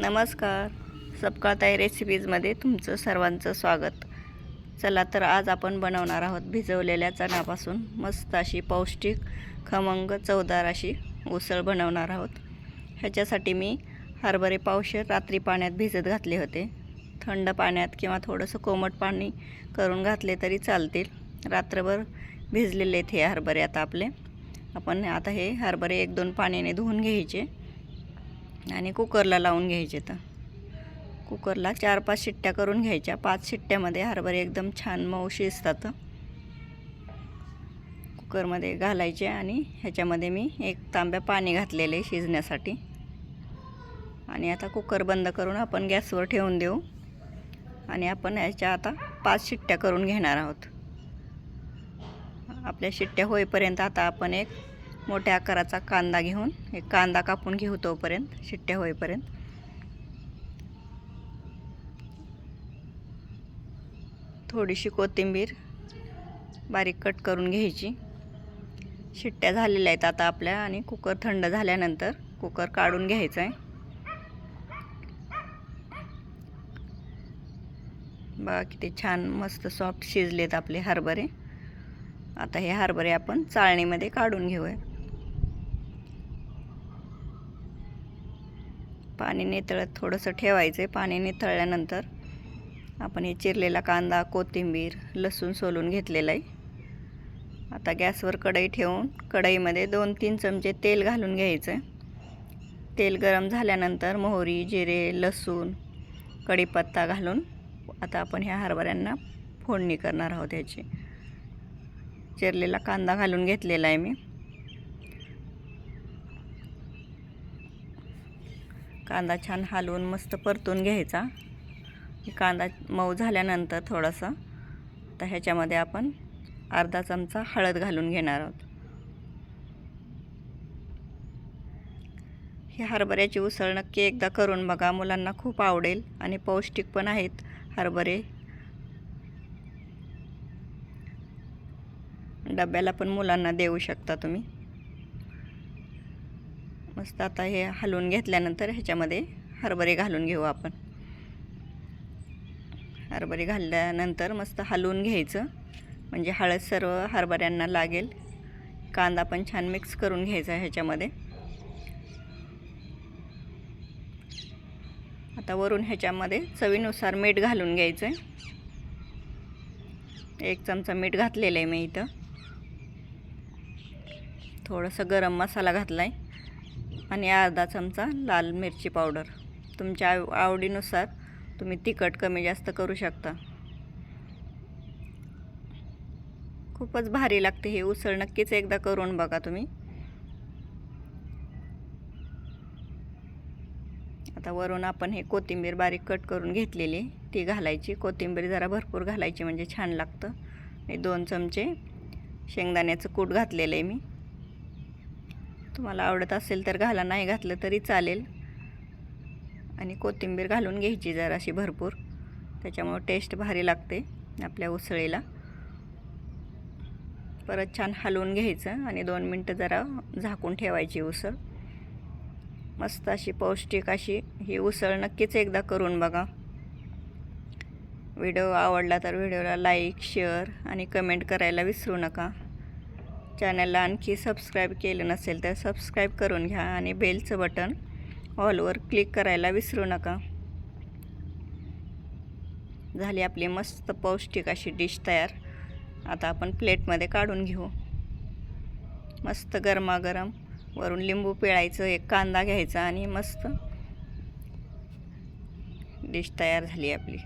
नमस्कार. सपकाळताई रेसिपीजमध्ये तुमचं सर्वांचं स्वागत. चला तर आज आपण बनवणार आहोत भिजवलेल्या चण्यापासून मस्त अशी पौष्टिक खमंग चवदार अशी उसळ बनवणार आहोत. ह्याच्यासाठी मी हरभरे पावशे रात्री पाण्यात भिजत घातले होते. थंड पाण्यात किंवा थोडंसं कोमट पाणी करून घातले तरी चालतील. रात्रभर भिजलेले आहेत हे हरभरे आता आपले. आपण आता हे हरभरे एक दोन पाण्याने धुवून घ्यायचे. आणि कुकरला लावून घ्यायचे तर. कुकरला चार पाच शिट्ट्या करून घ्यायच्या. पाच शिट्ट्यामध्ये हरभरे एकदम छान मऊ शिजतात. कुकरमध्ये घालायचे आणि ह्याच्यामध्ये मी एक तांब्या पाणी घातलेले शिजण्यासाठी. आणि आता कुकर बंद करून आपण गॅसवर ठेवून देऊ. आणि आपण ह्याच्या आता पाच शिट्ट्या करून घेणार आहोत. आपल्या शिट्ट्या होईपर्यंत आता आपण एक मोठ्या आकाराचा कांदा घेऊन एक कांदा कापून घेऊ तोपर्यंत शिट्ट्या होईपर्यंत. थोडीशी कोथिंबीर बारीक कट करून घ्यायची. शिट्ट्या झालेल्या आहेत आता आपल्या आणि कुकर थंड झाल्यानंतर कुकर काढून घ्यायचं आहे बघा किती छान मस्त सॉफ्ट शिजलेत आपले हरभरे. आता हे हरभरे आपण चाळणीमध्ये काढून घेऊया पाणी नितळत थोडंसं ठेवायचं. आहे पाणी नितळल्यानंतर आपण हे चिरलेला कांदा कोथिंबीर लसूण सोलून घेतलेला आहे. आता गॅसवर कढई ठेवून कढईमध्ये दोन तीन चमचे तेल घालून घ्यायचं आहे. तेल गरम झाल्यानंतर मोहरी जिरे लसूण कढीपत्ता घालून आता आपण ह्या हरभऱ्यांना फोडणी करणार आहोत ह्याची. चिरलेला कांदा घालून घेतलेला आहे मी. कांदा छान हलवून मस्त परतून घ्यायचा. कांदा मऊ झाल्यानंतर थोडंसं तर ह्याच्यामध्ये आपण अर्धा चमचा हळद घालून घेणार आहोत. ही हरभऱ्याची उसळ नक्की एकदा करून बघा मुलांना खूप आवडेल आणि पौष्टिक पण आहेत हरभरे. डब्याला पण मुलांना देऊ शकता तुम्ही. मस्त आता हे हलवून घेतल्यानंतर ह्याच्यामध्ये हरभरे घालून घेऊ आपण. हरभरे घालल्यानंतर मस्त हलवून घ्यायचं. म्हणजे हळद सर्व हरभऱ्यांना लागेल. कांदा पण छान मिक्स करून घ्यायचा ह्याच्यामध्ये. आता वरून ह्याच्यामध्ये चवीनुसार मीठ घालून घ्यायचं आहे एक चमचा मीठ घातलेलं आहे मी इथं. थोडंसं गरम मसाला घातला आहे आणि अर्धा चमचा लाल मिरची पावडर. तुमच्या आव आवडीनुसार तुम्ही तिखट कमी जास्त करू शकता. खूपच भारी लागते हे उसळ. नक्कीच एकदा करून बघा तुम्ही. आता वरून आपण हे कोथिंबीर बारीक कट करून घेतलेली ती घालायची. कोथिंबीर जरा भरपूर घालायची म्हणजे छान लागतं. आणि दोन चमचे शेंगदाण्याचं कूट घातलेलं आहे मी. तुम्हाला आवडत असेल तर घाला नाही घातलं तरी चालेल. आणि कोथिंबीर घालून घ्यायची जराशी भरपूर. त्याच्यामुळं टेस्ट भारी लागते आपल्या उसळीला. परत छान हलवून घ्यायचं आणि दोन मिनटं जरा झाकून ठेवायची उसळ. मस्त अशी पौष्टिक अशी ही उसळ नक्कीच एकदा करून बघा. व्हिडिओ आवडला तर व्हिडिओला लाईक शेअर आणि कमेंट करायला विसरू नका. चॅनलला आणखी सबस्क्राईब केलं नसेल तर सबस्क्राईब करून घ्या आणि बेलचं बटन ऑलवर क्लिक करायला विसरू नका. झाली आपली मस्त पौष्टिक अशी डिश तयार. आता आपण प्लेटमध्ये काढून घेऊ. मस्त गरमागरम वरून लिंबू पिळायचं एक कांदा घ्यायचा आणि मस्त डिश तयार झाली आपली.